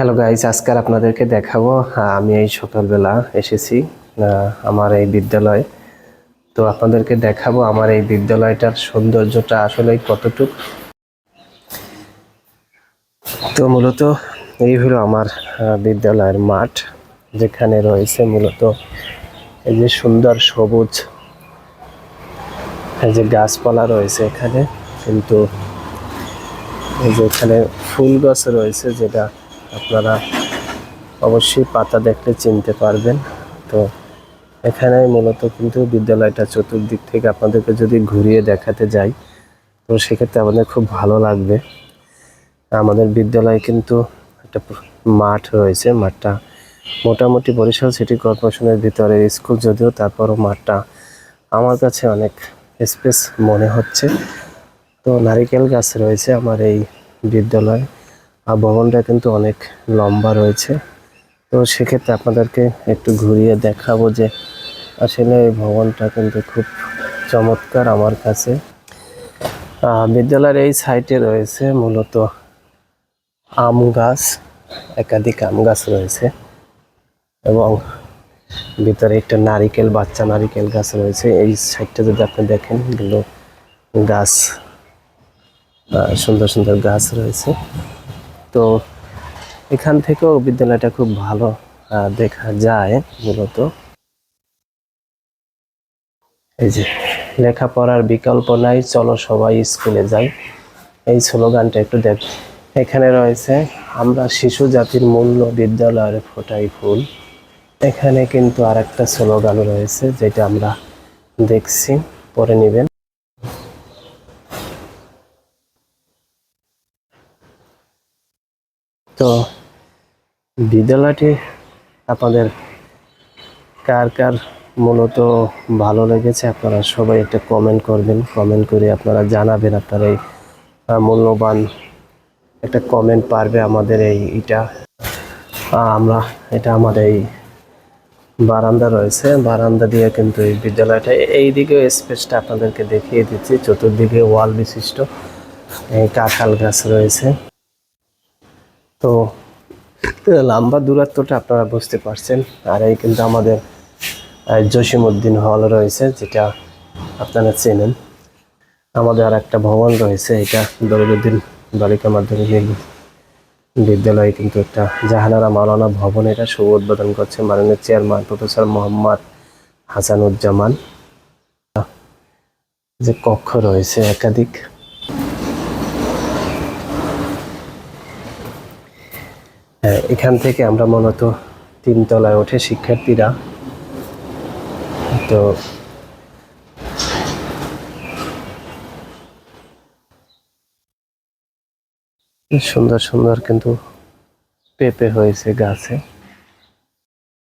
Hello guys আজকাল আপনাদেরকে দেখাবো আমি এই সকালবেলা এসেছি আমার এই বিদ্যালয়ে। তো আপনাদেরকে দেখাবো আমার এই বিদ্যালয়টার সৌন্দর্যটা আসলে কতটুক। তো মূলত এই হলো আমার বিদ্যালয়ের মাঠ, যেখানে রয়েছে মূলত এই যে সুন্দর সবুজ, এই যে গাছপালা রয়েছে এখানে, কিন্তু এই যে এখানে ফুল গাছ রয়েছে যেটা আপনারা অবশ্যই পাতা দেখলে চিনতে পারবেন। তো এখানে মূলত কিন্তু বিদ্যালয়টা চতুর্দিক থেকে আপনাদেরকে যদি ঘুরিয়ে দেখাতে যাই, তো সেক্ষেত্রে আমাদের খুব ভালো লাগবে। আমাদের বিদ্যালয়ে কিন্তু একটা মাঠ রয়েছে, মাঠটা মোটামুটি বরিশাল সিটি কর্পোরেশনের ভিতরে স্কুল যদিও তারপরও মাঠটা আমার কাছে অনেক স্পেস মনে হচ্ছে। তো নারিকেল গাছ রয়েছে আমার এই বিদ্যালয়। আর ভবনটা কিন্তু অনেক লম্বা রয়েছে। তো সেক্ষেত্রে আপনাদেরকে একটু ঘুরিয়ে দেখাবো যে আসলে এই ভবনটা কিন্তু খুব চমৎকার আমার কাছে। বিদ্যালয়ের এই সাইটে রয়েছে মূলত আম গাছ, একাধিক আম গাছ রয়েছে এবং ভিতরে একটা নারিকেল, বাচ্চা নারিকেল গাছ রয়েছে। এই সাইডটা যদি আপনি দেখেন, এগুলো গাছ সুন্দর সুন্দর গাছ রয়েছে। তো এখান থেকেও বিদ্যালয়টা খুব ভালো দেখা যায় মূলত। এই যে, লেখাপড়ার বিকল্প নাই, চলো সবাই স্কুলে যাই। এই স্লোগানটা একটু দেখ। এখানে রয়েছে, আমরা শিশু জাতির মূল্য বিদ্যালয়ের ফোটাই ফুল। এখানে কিন্তু আর একটা স্লোগান রয়েছে, যেটা আমরা দেখছি পরে নেবেন। তো বিদ্যালয়টি আপনাদের কার কার মূলত ভালো লেগেছে আপনারা সবাই একটা কমেন্ট করবেন। কমেন্ট করে আপনারা জানাবেন আপনার এই মূল্যবান একটা কমেন্ট পারবে আমাদের এই এটা আমরা এটা আমাদের এই বারান্দা রয়েছে। বারান্দা দিয়ে কিন্তু এই বিদ্যালয়টা, এই দিকে স্পেসটা আপনাদেরকে দেখিয়ে দিচ্ছি। চতুর্দিকে ওয়াল বিশিষ্ট, এই কাঁঠাল গাছ রয়েছে। তো লম্বা দূরত্বটা আপনারা বুঝতে পারছেন। আর এই কিন্তু আমাদের জসিমউদ্দিন হল রয়েছে, যেটা আপনারা চেনেন। আমাদের আর একটা ভবন রয়েছে, এটা দরুদ্দিন বালিকা মাধ্যমিক বিদ্যালয়ে কিন্তু একটা জাহানারা মাওলানা ভবন, এটা শুভ উদ্বোধন করছে মাননীয় চেয়ারম্যান প্রফেসর মোহাম্মদ হাসানুজ্জামান। যে কক্ষ রয়েছে একাধিক। এখান থেকে আমরা মূলত তিনতলায় ওঠে শিক্ষার্থীরা তো সুন্দর সুন্দর কিন্তু পেঁপে হয়েছে গাছে।